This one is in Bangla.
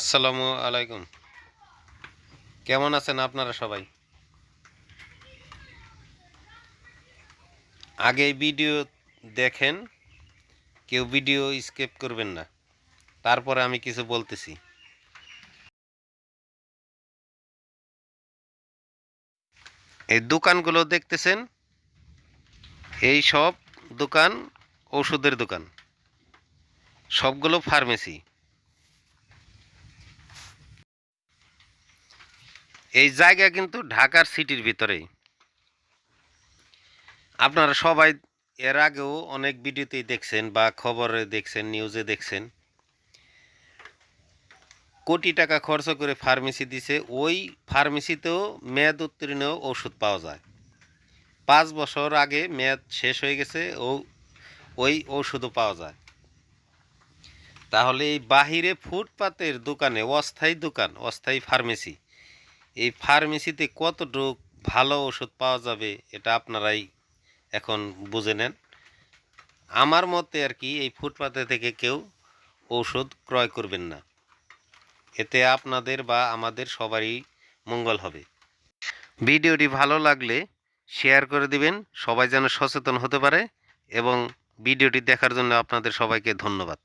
আসসালামু আলাইকুম। কেমন আছেন আপনারা সবাই? আগে ভিডিও দেখেন, কেউ ভিডিও স্কেপ করবেন না। তারপরে আমি কিছু বলতেছি। এই দোকানগুলো দেখতেছেন? এই সব দোকান, ওষুধের দোকান। সবগুলো ফার্মেসি। এই জায়গা কিন্তু ঢাকার সিটির ভিতরেই। আপনারা সবাই এর আগেও অনেক ভিডিওতেই দেখছেন বা খবরে দেখছেন, নিউজে দেখছেন। কোটি টাকা খরচ করে ফার্মেসি দিছে, ওই ফার্মেসিতেও মেয়াদ উত্তীর্ণ ওষুধ পাওয়া যায়। পাঁচ বছর আগে মেয়াদ শেষ হয়ে গেছে, ও, ওই ওষুধও পাওয়া যায়। তাহলে এই বাহিরে ফুটপাতের দোকানে অস্থায়ী দোকান, অস্থায়ী ফার্মেসি এই ফার্মেসিতে কতটুক ভালো ওষুধ পাওয়া যাবে এটা আপনারাই এখন বুঝে নেন। আমার মতে আর কি, এই ফুটপাতে থেকে কেউ ঔষধ ক্রয় করবেন না। এতে আপনাদের বা আমাদের সবারই মঙ্গল হবে। ভিডিওটি ভালো লাগলে শেয়ার করে দিবেন, সবাই যেন সচেতন হতে পারে এবং ভিডিওটি দেখার জন্য আপনাদের সবাইকে ধন্যবাদ।